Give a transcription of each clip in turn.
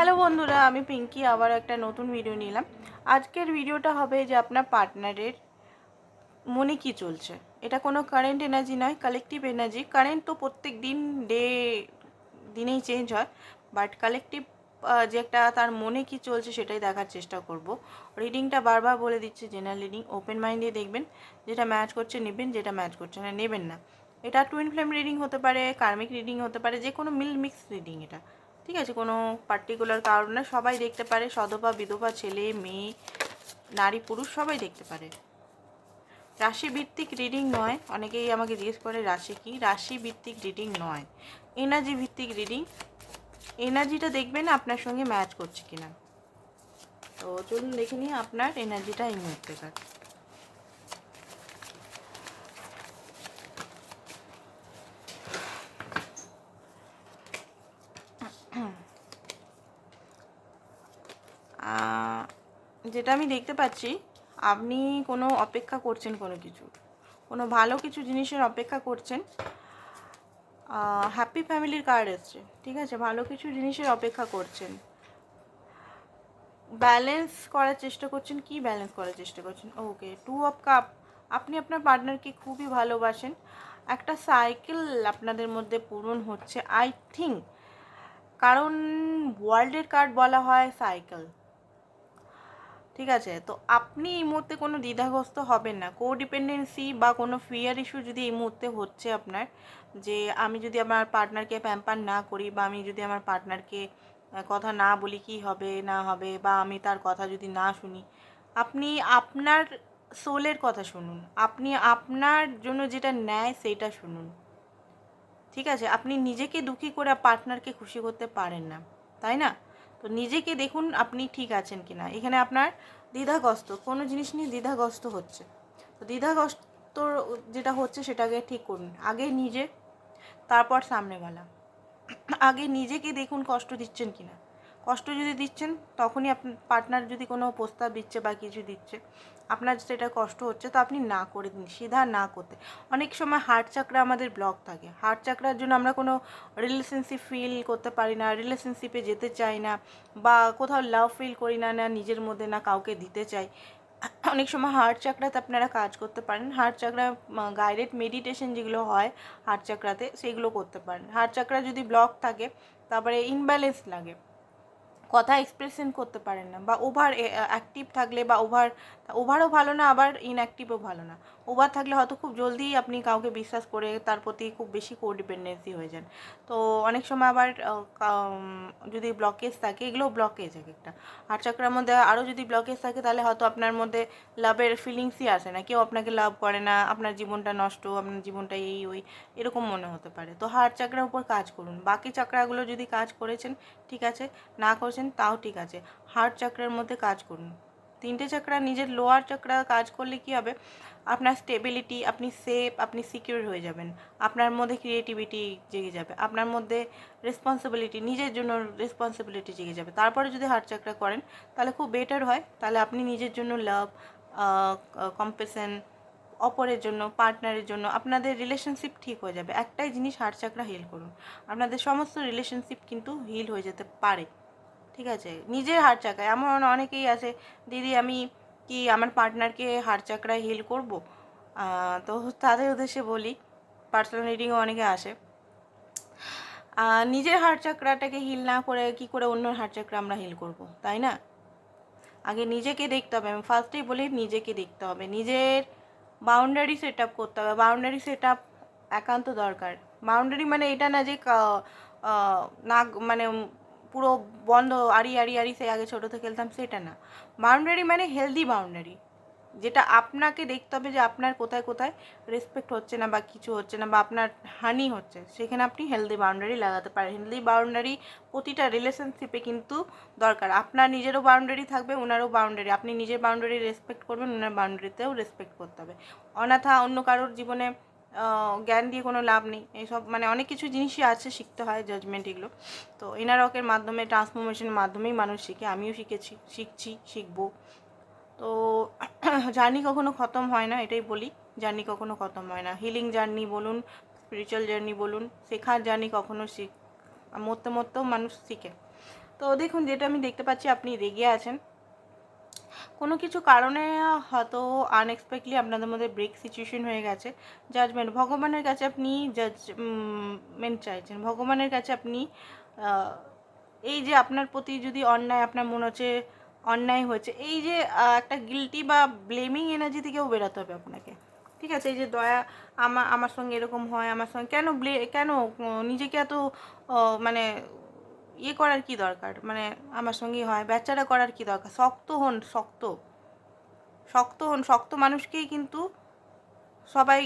Hello বন্ধুরা, আমি পিঙ্কি, আবার একটা নতুন ভিডিও নিলাম। আজকের ভিডিওটা হবে যে আপনার পার্টনারের মনে কি চলছে। এটা কোনো কারেন্ট এনার্জি নয় কালেকটিভ এনার্জি কারেন্ট তো প্রত্যেক দিন ডে দিনেই চেঞ্জ হয় বাট কালেকটিভ যে একটা তার মনে কি চলছে সেটাই দেখার চেষ্টা করব। রিডিংটা বারবার বলে দিচ্ছে জেনারেল রিডিং ওপেন মাইন্ড দিয়ে দেখবেন, যেটা ম্যাচ করছে নেবেন, যেটা ম্যাচ করছে না, নেবেন না। এটা টুইন ফ্লেম রিডিং হতে পারে কার্মিক রিডিং হতে পারে যে কোনো মিল মিক্স রিডিং এটা। ঠিক আছে, কোনো পার্টিকুলার কারণে সবাই দেখতে পারে সধবা বিধবা, ছেলে, মেয়ে, নারী, পুরুষ, সবাই দেখতে পারে। রাশি ভিত্তিক রিডিং নয়, অনেকেই আমাকে জিজ্ঞেস করে, রাশি কি? রাশি ভিত্তিক রিডিং নয়। এনার্জি ভিত্তিক রিডিং এনার্জিটা দেখবেন আপনার সঙ্গে ম্যাচ করছে কিনা। তো চলুন দেখে নিই আপনার এনার্জিটা এই মুহূর্তেকার যেটা আমি দেখতে পাচ্ছি, আপনি কোনো অপেক্ষা করছেন কোনো কিছু। কোনো ভালো কিছু জিনিসের অপেক্ষা করছেন। হ্যাপি ফ্যামিলির কার্ড এসছে, ঠিক আছে? ভালো কিছু জিনিসের অপেক্ষা করছেন। ব্যালেন্স করার চেষ্টা করছেন, কি ব্যালেন্স করার চেষ্টা করছেন? ওকে টু অফ কাপ আপনি আপনার পার্টনারকে খুবই ভালোবাসেন। একটা সাইকেল আপনাদের মধ্যে পূরণ হচ্ছে আই থিঙ্ক কারণ ওয়ার্ল্ডের কার্ড বলা হয় সাইকেল ঠিক আছে? তো আপনি এই মুহূর্তে কোনো দ্বিধাগ্রস্ত হবেন না। কো ডিপেন্ডেন্সি বা কোনো ফিয়ার ইস্যু যদি এই মুহূর্তে হচ্ছে আপনার, যে আমি যদি আমার পার্টনারকে প্যাম্পার না করি বা আমি যদি আমার পার্টনারকে কথা না বলি কি হবে, না হবে বা আমি তার কথা যদি না শুনি, আপনি আপনার সোলের কথা শুনুন। আপনি আপনার জন্য যেটা নেয় সেটা শুনুন। ঠিক আছে? আপনি নিজেকে দুঃখী করে পার্টনারকে খুশি করতে পারেন না। তাই না? তো নিজেকে দেখুন আপনি ঠিক আছেন কি না এখানে আপনার দ্বিধাগ্রস্ত, কোনো জিনিস নিয়ে দ্বিধাগ্রস্ত হচ্ছে। তো দ্বিধাগ্রস্ত যেটা হচ্ছে সেটাকে ঠিক করুন। আগে নিজে, তারপর সামনেওয়ালা আগে নিজেকে দেখুন কষ্ট দিচ্ছেন কি না কষ্ট যদি দিচ্ছেন, তখনই আপনার পার্টনার যদি কোনো প্রস্তাব দিচ্ছে বা কিছু দিচ্ছে আপনার সেটা কষ্ট হচ্ছে, তো আপনি না করে দিন, সিধা না করতে। অনেক সময় হার্ট চাকরা আমাদের ব্লক থাকে। হার্ট চাকরার জন্য আমরা কোনো রিলেশনশিপ ফিল করতে পারি না রিলেশনশিপে যেতে চাই না, বা কোথাও লাভ ফিল করি না না নিজের মধ্যে, না কাউকে দিতে চাই। অনেক সময় হার্ট চাকরাতে আপনারা কাজ করতে পারেন। হার্ট চাকরা গাইডেড মেডিটেশন যেগুলো হয় হার্ট চাকরাতে সেগুলো করতে পারেন। হার্ট চাকরা যদি ব্লক থাকে, তারপরে ইনব্যালেন্স লাগে। কথা এক্সপ্রেশন করতে পারেন না বা ওভার অ্যাক্টিভ থাকলে বা ওভার ওভারও ভালো না, আবার ইনঅ্যাক্টিভও ভালো না। ওভার থাকলে হয়তো খুব জলদি আপনি কাউকে বিশ্বাস করে তার প্রতি খুব বেশি কোডিপেন্ডেন্সি হয়ে যান। তো অনেক সময় আবার যদি ব্লকেজ থাকে এগুলো ব্লকেজ এক একটা। আর চাকরার মধ্যে আরও যদি ব্লকেজ থাকে, তাহলে হয়তো আপনার মধ্যে লাভের ফিলিংসই আসে না। কেউ আপনাকে লাভ করে না, আপনার জীবনটা নষ্ট, আপনার জীবনটা এই, ওই, এরকম মনে হতে পারে। তো হার্ট চাকরার উপর কাজ করুন। বাকি চাকরাগুলো যদি কাজ করেছেন, ঠিক আছে, না করেছেন, তাও ঠিক আছে। হার্ট চাকরার মধ্যে কাজ করুন। তিনটে চাকরা, নিজের লোয়ার চাকরা কাজ করলে কি হবে? আপনার স্টেবিলিটি আপনি সেফ আপনি সিকিউর হয়ে যাবেন। আপনার মধ্যে ক্রিয়েটিভিটি জেগে যাবে। আপনার মধ্যে রেসপন্সিবিলিটি নিজের জন্য রেসপন্সিবিলিটি জেগে যাবে। তারপরে যদি হার্ট চাকরা করেন, তাহলে খুব বেটার হয়। তাহলে আপনি নিজের জন্য লাভ কম্পেশন অপরের জন্য পার্টনারের জন্য, আপনাদের রিলেশনশিপ ঠিক হয়ে যাবে। একটাই জিনিস হার্ট চাকরা হিল করুন। আপনাদের সমস্ত রিলেশনশিপ কিন্তু হিল হয়ে যেতে পারে। ঠিক আছে? নিজের হার্ট চাকায়। এমন অনেকেই আছে দিদি আমি কি আমার পার্টনারকে হার্ট চাকরায় হিল করব? তো তাদের উদ্দেশ্যে বলি পার্সোনাল রিডিংও অনেকে আসে। নিজের হার্ট চাকরাটাকে হিল না করে কি করে অন্য হার্ট চাকরা আমরা হিল করব? তাই না? আগে নিজেকে দেখতে হবে। আমি ফার্স্টেই বলি নিজেকে দেখতে হবে। নিজের বাউন্ডারি সেট আপ করতে হবে। বাউন্ডারি সেট আপ একান্ত দরকার। বাউন্ডারি মানে এটা না যে কা- আহ, না মানে পুরো বন্ধ, আড়ি আড়ি আড়ি সে আগে ছোটো থেকে খেলতাম, সেটা না। বাউন্ডারি মানে হেলদি বাউন্ডারি যেটা আপনাকে দেখতে হবে যে আপনার কোথায় কোথায় রেসপেক্ট হচ্ছে না বা কিছু হচ্ছে না বা আপনার হানি হচ্ছে। সেখানে আপনি হেলদি বাউন্ডারি লাগাতে পারেন। হেলদি বাউন্ডারি প্রতিটা রিলেশনশিপে কিন্তু দরকার। আপনার নিজেরও বাউন্ডারি থাকবে, ওনারও বাউন্ডারি আপনি নিজের বাউন্ডারি রেসপেক্ট করবেন, ওনার বাউন্ডারিতেও রেসপেক্ট করতে হবে। অনাথা অন্য কারোর জীবনে জ্ঞান দিয়ে কোনো লাভ নেই। এইসব মানে অনেক কিছু জিনিসই আছে, শিখতে হয় জাজমেন্ট এগুলো। তো ইনারকের মাধ্যমে ট্রান্সফরমেশনের মাধ্যমেই মানুষ শিখে। আমিও শিখেছি, শিখছি, শিখব। তো জার্নি কখনো খতম হয় না, এটাই বলি। জার্নি কখনো খতম হয় না। হিলিং জার্নি বলুন স্পিরিচুয়াল জার্নি বলুন, শেখার জার্নি কখনো শিখ মরতে মরতেও মানুষ শিখে। তো দেখুন, যেটা আমি দেখতে পাচ্ছি, আপনি রেগে আছেন। কোনো কিছু কারণে, হয়তো আনএক্সপেক্টলি আপনাদের মধ্যে ব্রেক সিচুয়েশন হয়ে গেছে। জাজমেন্ট ভগবানের কাছে আপনি জাজমেন্ট চাইছেন। ভগবানের কাছে আপনি এই যে আপনার প্রতি যদি অন্যায়, আপনার মনে হচ্ছে অন্যায় হয়েছে, এই যে একটা গিলটি বা ব্লেমিং এনার্জি থেকেও বেরোতে হবে আপনাকে। ঠিক আছে? এই যে দয়া আমার আমার সঙ্গে এরকম হয়, আমার সঙ্গে, কেন ব্লে কেন নিজেকে এত মানে ইয়ে করার কি দরকার? মানে আমার সঙ্গেই হয়, বেচারা করার কি দরকার? শক্ত হন, শক্ত। শক্ত হন, শক্ত মানুষকেই কিন্তু সবাই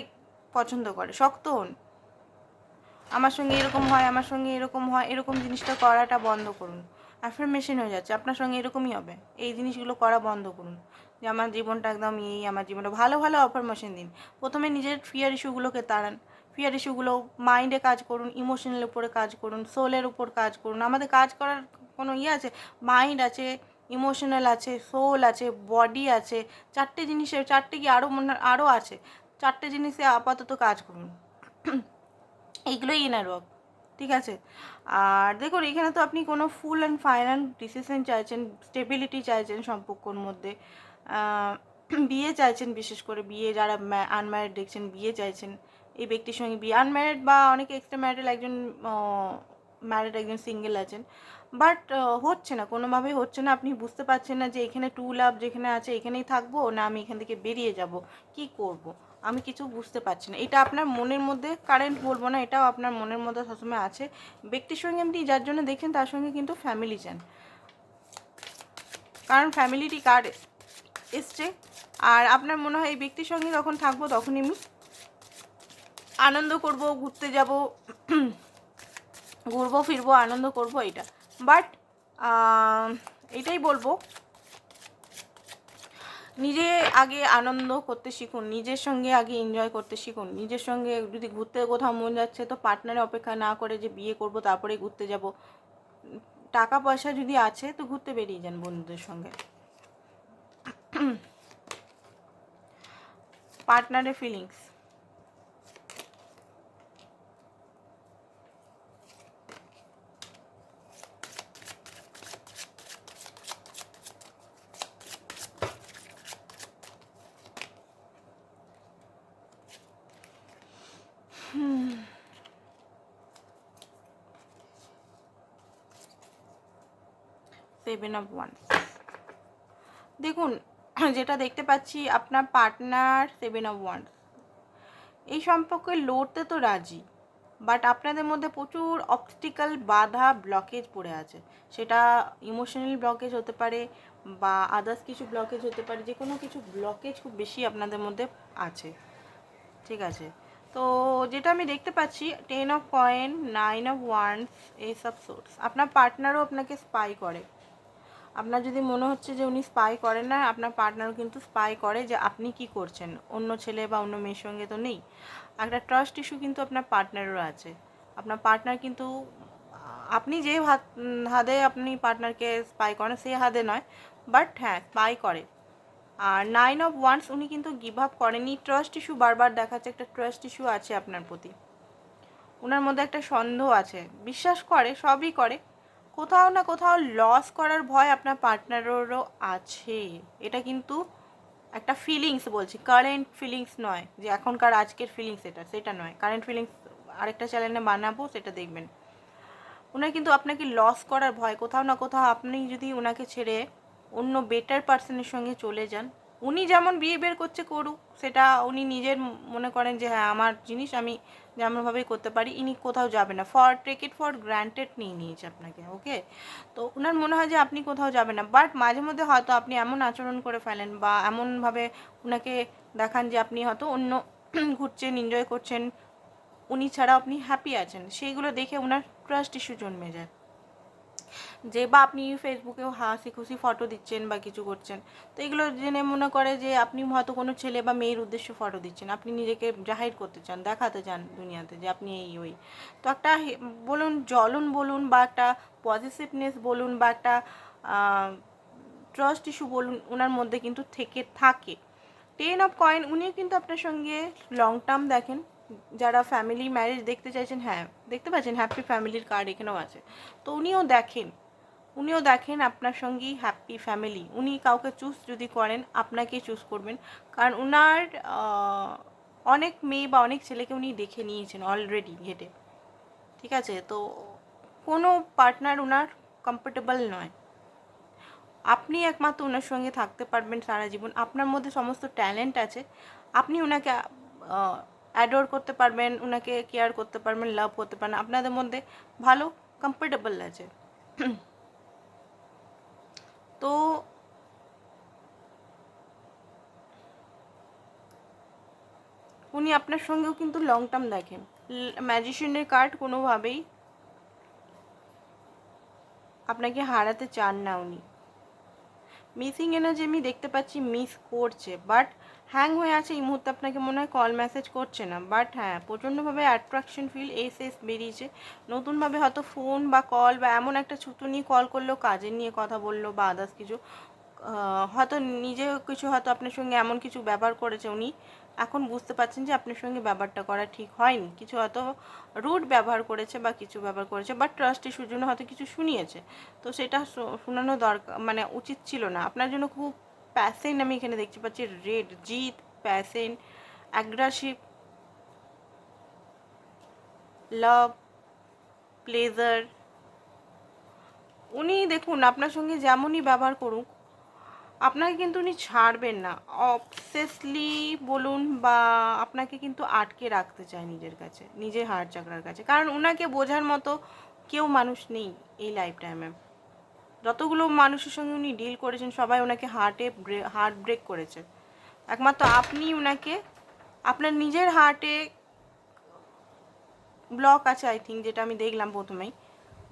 পছন্দ করে। শক্ত হন। আমার সঙ্গে এরকম হয়, আমার সঙ্গে এরকম হয়, এরকম জিনিসটা করাটা বন্ধ করুন। অ্যাফার্মেশন হয়ে যাচ্ছে, আপনার সঙ্গে এরকমই হবে। এই জিনিসগুলো করা বন্ধ করুন। যে আমার জীবনটা একদম এই আমার জীবনটা ভালো ভালো অ্যাফার্মেশন দিন। প্রথমে নিজের ফিয়ার ইস্যুগুলোকে তাড়ান। ফিয়ার ইস্যুগুলো মাইন্ডে কাজ করুন ইমোশনাল উপরে কাজ করুন সোলের উপর কাজ করুন। আমাদের কাজ করার কোনো ইয়ে আছে? মাইন্ড আছে ইমোশনাল আছে সোল আছে বডি আছে, চারটে জিনিসের, চারটে কি আরও মনে আরও আছে? চারটে জিনিসে আপাতত কাজ করুন। এইগুলোই ইনার ওয়ার্ক ঠিক আছে? আর দেখুন, এখানে তো আপনি কোনো ফুল অ্যান্ড ফাইনাল ডিসিশন চাইছেন স্টেবিলিটি চাইছেন সম্পর্কর মধ্যে। বিয়ে চাইছেন, বিশেষ করে বিয়ে যারা আনম্যারিড দেখছেন, বিয়ে চাইছেন, এই ব্যক্তির সঙ্গে বিয়ে আনম্যারিড বা অনেকে এক্সট্রা ম্যারিড একজন ম্যারিড একজন সিঙ্গেল আছেন বাট হচ্ছে না, কোনোভাবেই হচ্ছে না, আপনি বুঝতে পারছেন না যে এখানে টু লাভ যেখানে আছে, এখানেই থাকব, না আমি এখান থেকে বেরিয়ে যাব, কি করব? আমি কিছু বুঝতে পারছি না, এটা আপনার মনের মধ্যে কারেন্ট বলব না, এটাও আপনার মনের মধ্যে সবসময় আছে, ব্যক্তির সঙ্গে আপনি যার জন্য দেখেন তার সঙ্গে কিন্তু ফ্যামিলি চান কারণ ফ্যামিলিটি কার্ড এসছে। আর আপনার মনে হয় এই ব্যক্তির সঙ্গে যখন থাকব তখনই আমি আনন্দ করব, ঘুরতে যাব, ঘুরবো, ফিরবো, আনন্দ করব এটা বাট এটাই বলব, নিজে আগে আনন্দ করতে শিখুন, নিজের সঙ্গে আগে এনজয় করতে শিখুন। নিজের সঙ্গে যদি ঘুরতে কোথাও মন যাচ্ছে তো পার্টনারে অপেক্ষা না করে যে বিয়ে করব তারপরে ঘুরতে যাব। টাকা পয়সা যদি আছে তো ঘুরতে বেরিয়ে যান বন্ধুদের সঙ্গে। পার্টনারের ফিলিংস সেভেন অফ ওয়ান দেখুন যেটা দেখতে পাচ্ছি আপনার পার্টনার সেভেন অফ ওয়ান এই সম্পর্কে লড়তে তো রাজি বাট আপনাদের মধ্যে প্রচুর অবস্টিক্যাল বাধা ব্লকেজ পড়ে আছে। সেটা ইমোশনাল ব্লকেজ হতে পারে বা আদার্স কিছু ব্লকেজ হতে পারে যে কোনো কিছু ব্লকেজ খুব বেশি আপনাদের মধ্যে আছে। ঠিক আছে? তো যেটা আমি দেখতে পাচ্ছি ten of coin nine of wands এইসব সোর্স আপনার পার্টনারও আপনাকে স্পাই করে। আপনার যদি মনে হচ্ছে যে উনি স্পাই করেন না, আপনার পার্টনারও কিন্তু স্পাই করে যে আপনি কি করছেন। অন্য ছেলে বা অন্য মেয়ের সঙ্গে তো নেই। একটা ট্রাস্ট ইস্যু কিন্তু আপনার পার্টনারেরও আছে। আপনার পার্টনার কিন্তু, আপনি যে হাত, হাতে আপনি পার্টনারকে স্পাই করেন সেই হাতে নয় বাট হ্যাঁ স্পাই করে। আর নাইন অফ ওয়ান্স উনি কিন্তু গিভ আপ করেনি ট্রাস্ট ইস্যু বারবার দেখাচ্ছে, একটা ট্রাস্ট ইস্যু আছে আপনার প্রতি। ওনার মধ্যে একটা সন্দেহ আছে। বিশ্বাস করে, সবই করে। কোথাও না কোথাও লস করার ভয় আপনার পার্টনারেরও আছে। এটা কিন্তু একটা ফিলিংস বলছি। কারেন্ট ফিলিংস নয় যে এখনকার আজকের ফিলিংস এটা, সেটা নয়। কারেন্ট ফিলিংস আরেকটা চ্যানেলে বানাবো, সেটা দেখবেন। ওনার কিন্তু আপনাকে লস করার ভয়। কোথাও না কোথাও আপনি যদি ওনাকে ছেড়ে অন্য বেটার পার্সনের সঙ্গে চলে যান উনি যেমন বিয়ে বের করছে করুক, সেটা উনি নিজের মনে করেন যে হ্যাঁ আমার জিনিস আমি যেমনভাবেই করতে পারি, ইনি কোথাও যাবে না। For take it for granted নিয়ে নিয়েছে আপনাকে ওকে তো ওনার মনে হয় যে আপনি কোথাও যাবেন না। বাট মাঝে মধ্যে হয়তো আপনি এমন আচরণ করে ফেলেন বা এমনভাবে ওনাকে দেখান যে আপনি হয়তো অন্য ঘুরছেন এনজয় করছেন। উনি ছাড়া আপনি হ্যাপি আছেন। সেইগুলো দেখে ওনার ট্রাস্ট ইস্যু জন্মে যায়। যে বা আপনি ফেসবুকেও হাসি খুশি ফটো দিচ্ছেন বা কিছু করছেন। তো এগুলো জেনে মনে করে যে আপনি হয়তো কোনো ছেলে বা মেয়ের উদ্দেশ্যে ফটো দিচ্ছেন। আপনি নিজেকে জাহির করতে চান, দেখাতে চান দুনিয়াতে যে আপনি এই ওই। তো একটা বলুন, জ্বলন বলুন বা একটা পজিটিভনেস বলুন বা একটা ট্রাস্ট ইস্যু বলুন ওনার মধ্যে কিন্তু থেকে, থাকে। টেন অফ কয়েন উনিও কিন্তু আপনার সঙ্গে লং টার্ম দেখেন। যারা ফ্যামিলি ম্যারেজ দেখতে চাইছেন হ্যাঁ দেখতে পাচ্ছেন হ্যাপি ফ্যামিলির কার্ড এখানেও আছে। তো উনিও দেখেন উনিও দেখেন আপনার সঙ্গেই হ্যাপি ফ্যামিলি উনি কাউকে চুজ যদি করেন, আপনাকেই চুজ করবেন। কারণ উনার অনেক মেয়ে বা অনেক ছেলেকে উনি দেখে নিয়েছেন অলরেডি হেঁটে ঠিক আছে? তো কোনো পার্টনার উনার কমফোর্টেবল নয়। আপনি একমাত্র ওনার সঙ্গে থাকতে পারবেন সারা জীবন। আপনার মধ্যে সমস্ত ট্যালেন্ট আছে। আপনি ওনাকে অ্যাডোর করতে পারবেন ওনাকে কেয়ার করতে পারবেন লাভ করতে পারবেন, আপনাদের মধ্যে ভালো কমফোর্টেবল আছে। তো উনি আপনার সঙ্গেও কিন্তু লং টার্ম দেখেন। ম্যাজিশিয়ানের কার্ড কোনোভাবেই আপনাকে হারাতে চান না উনি। মিসিং এনার্জি আমি দেখতে পাচ্ছি মিস করছে বাট হ্যাং হয়ে আছে এই মুহূর্তে আপনাকে মনে হয় কল মেসেজ করছে না বাট হ্যাঁ প্রচণ্ডভাবে অ্যাট্রাকশন ফিল এস এস বেরিয়েছে। নতুনভাবে হয়তো ফোন বা কল বা এমন একটা ছুতো নিয়ে কল করল, কাজের নিয়ে কথা বলল বা আদার্স কিছু হয়তো নিজেও কিছু হয়তো আপনার সঙ্গে এমন কিছু ব্যবহার করেছে উনি এখন বুঝতে পারছেন যে আপনার সঙ্গে ব্যাপারটা করা ঠিক হয়নি। কিছু হয়তো রুট ব্যবহার করেছে বা কিছু ব্যবহার করেছে বা ট্রাস্ট ইস্যুর জন্য হয়তো কিছু শুনিয়েছে। তো সেটা শোনানো দরকার মানে উচিত ছিল না। আপনার জন্য খুব প্যাসেন্ট আমি এখানে দেখতে পাচ্ছি রেড জিত প্যাসেন্ট অ্যাগ্রাসিভ লাভ প্লেজার উনি দেখুন, আপনার সঙ্গে যেমনই ব্যবহার করুক আপনাকে কিন্তু উনি ছাড়বেন না। অবসেসলি বলুন বা আপনাকে কিন্তু আটকে রাখতে চায় নিজের কাছে, নিজের হার্ট চাকরার কাছে। কারণ ওনাকে বোঝার মতো কেউ মানুষ নেই এই লাইফ টাইমে যতগুলো মানুষের সঙ্গে উনি ডিল করেছেন, সবাই ওনাকে হার্টে হার্ট ব্রেক করেছে। একমাত্র আপনি ওনাকে আপনার নিজের হার্টে ব্লক আছে আই থিঙ্ক যেটা আমি দেখলাম প্রথমেই।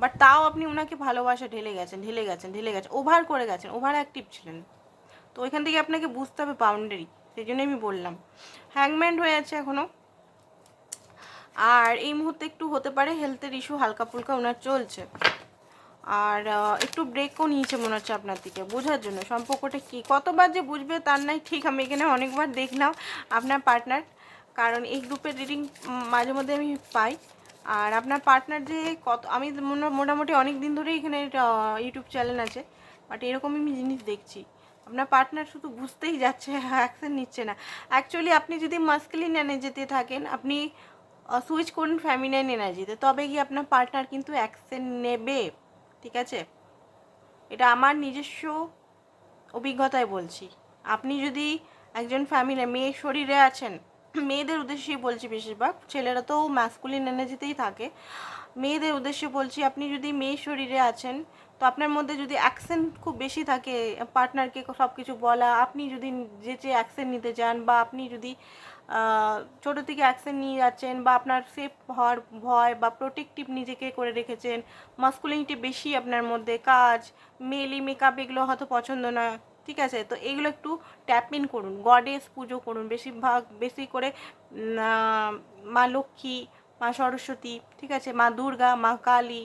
বাট তাও আপনি ওনাকে ভালোবাসা ঢেলে গেছেন ঢেলে গেছেন ঢেলে গেছেন ওভার করে গেছেন ওভার অ্যাক্টিভ ছিলেন। তো ওইখান থেকে আপনাকে বুঝতে হবে বাউন্ডারি সেই জন্যই আমি বললাম। হ্যাংম্যান্ড হয়ে আছে এখনও আর এই মুহূর্তে একটু হতে পারে হেলথের ইস্যু হালকা ফুলকা ওনার চলছে। আর একটু ব্রেকও নিয়েছে মনে হচ্ছে আপনার থেকে বোঝার জন্য। সম্পর্কটা কি, কতবার যে বুঝবে তার নাই, ঠিক আমি এখানে অনেকবার দেখলাম আপনার পার্টনার কারণ এই গ্রুপের রিডিং মাঝে মধ্যে আমি পাই। আর আপনার পার্টনার যে কত, আমি মোটামুটি অনেক দিন ধরেই এখানে ইউটিউব চ্যানেল আছে বাট এরকমই আমি জিনিস দেখছি। আপনার পার্টনার শুধু বুঝতেই যাচ্ছে অ্যাকশন নিচ্ছে না অ্যাকচুয়ালি আপনি যদি মাস্কুলিন এনার্জিতে থাকেন আপনি সুইচ করুন ফ্যামিনাইন এনার্জিতে তবে কি আপনার পার্টনার কিন্তু অ্যাকশন নেবে ঠিক আছে এটা আমার নিজস্ব অভিজ্ঞতায় বলছি আপনি যদি একজন ফ্যামিলি মেয়ে শরীরে আছেন মেয়েদের উদ্দেশ্যেই বলছি বেশিরভাগ। ছেলেরা তো ম্যাসকুলিন এনার্জিতেই থাকে। মেয়েদের উদ্দেশ্যে বলছি, আপনি যদি মেয়ে শরীরে আছেন, তো আপনার মধ্যে যদি অ্যাকসেন্ট খুব বেশি থাকে পার্টনারকে সব কিছু বলা, আপনি যদি যে অ্যাকসেন্ট নিতে চান বা আপনি যদি ছোটো থেকে অ্যাকসেন্ট নিয়ে যাচ্ছেন বা আপনার সেফ হওয়ার ভয় বা প্রোটেক্টিভ নিজেকে করে রেখেছেন মাস্কুলিনিটি বেশি আপনার মধ্যে, কাজ মেলি মেকআপ এগুলো হয়তো পছন্দ না ঠিক আছে? তো এইগুলো একটু ট্যাপ ইন করুন। গডেস পুজো করুন। বেশিরভাগ, বেশি করে মা লক্ষ্মী, মা সরস্বতী, ঠিক আছে? মা দুর্গা, মা কালী,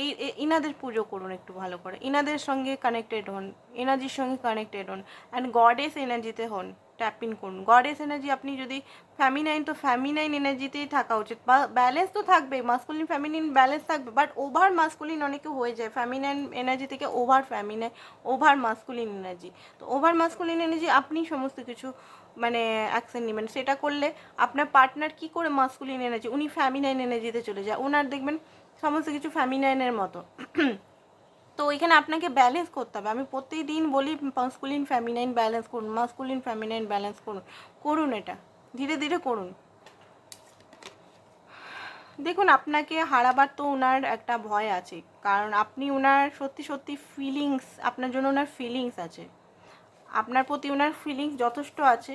এই ইনাদের পুজো করুন একটু ভালো করে। ইনাদের সঙ্গে কানেক্টেড হন। এনার্জির সঙ্গে কানেক্টেড হন। অ্যান্ড গডেস এনার্জিতে হন। ট্যাপ ইন করুন। গডেস এনার্জি আপনি যদি ফ্যামিনাইন তো ফ্যামিনাইন এনার্জিতেই থাকা উচিত। বা ব্যালেন্স তো থাকবে মাস্কুলিন ফ্যামিনিন ব্যালেন্স থাকবে বাট ওভার মাস্কুলিন অনেকে হয়ে যায়। ফ্যামিনাইন এনার্জি থেকে over feminine over masculine energy তো ওভার মাস্কুলিন এনার্জি আপনি সমস্ত কিছু মানে অ্যাকশন নেবেন। সেটা করলে আপনার পার্টনার কি করে মাস্কুলিন এনার্জি উনি ফ্যামিনাইন এনার্জিতে চলে যায়। ওনার দেখবেন সমস্ত কিছু ফ্যামিনাইনের মতো। তো এখানে আপনাকে ব্যালেন্স করতে হবে। আমি প্রতিদিন বলি মাস্কুলিন ফ্যামিনাইন ব্যালেন্স করুন মাস্কুলিন ফ্যামিনাইন ব্যালেন্স করুন করুন এটা, ধীরে ধীরে করুন। দেখুন, আপনাকে হারাবার তো ওনার একটা ভয় আছে, কারণ আপনি ওনার সত্যি সত্যি ফিলিংস আপনার জন্য ওনার ফিলিংস আছে। আপনার প্রতি ওনার ফিলিংস যথেষ্ট আছে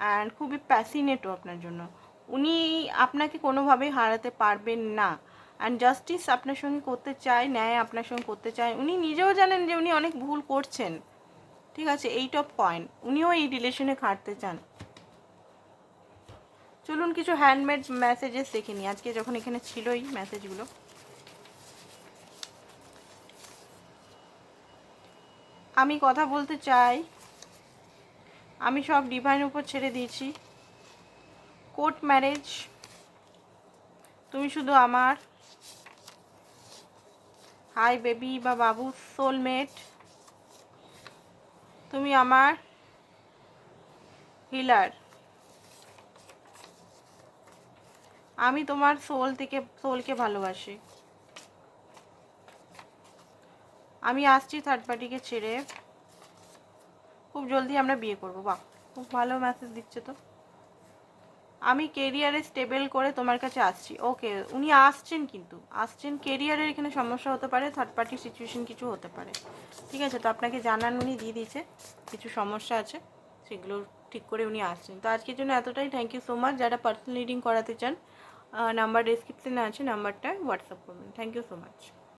অ্যান্ড খুবই প্যাসিনেটও আপনার জন্য। উনি আপনাকে কোনোভাবেই হারাতে পারবেন না। অ্যান্ড জাস্টিস আপনার সঙ্গে করতে চায়, ন্যায় আপনার সঙ্গে করতে চায়, উনি নিজেও জানেন যে উনি অনেক ভুল করছেন। ঠিক আছে এইট অফ পয়েন্ট উনিও এই রিলেশনে খাটতে চান। চলুন কিছু হ্যান্ডমেড মেসেজেস দেখে নিই। আজকে যখন এখানে ছিলই মেসেজগুলো আমি কথা বলতে চাই। আমি সব ডিভাইন উপর ছেড়ে দিয়েছি। কোর্ট ম্যারেজ তুমি শুধু আমার হাই বেবি বা বাবু সোলমেট তুমি আমার হিলার আমি তোমার সোল থেকে সোলকে ভালোবাসি। আমি আসছি থার্ড পার্টিকে ছেড়ে। খুব জলদি আমরা বিয়ে করব, বাহ, খুব ভালো মেসেজ দিচ্ছে তো। আমি কেরিয়ারে স্টেবল করে তোমার কাছে আসছি। ওকে উনি আসছেন কিন্তু। আসছেন কেরিয়ারের এখানে সমস্যা হতে পারে থার্ড পার্টি সিচুয়েশন কিছু হতে পারে। ঠিক আছে, তো আপনাকে জানান উনি, দিয়ে দিয়েছে। কিছু সমস্যা আছে, সেগুলো ঠিক করে উনি আসছেন। তো আজকের জন্য এতটাই। থ্যাংক ইউ সো মাচ যারা পার্সোনাল রিডিং করাতে চান নাম্বার ডিসক্রিপশনে আছে নাম্বারটা হোয়াটসঅ্যাপ করবেন। Thank you so much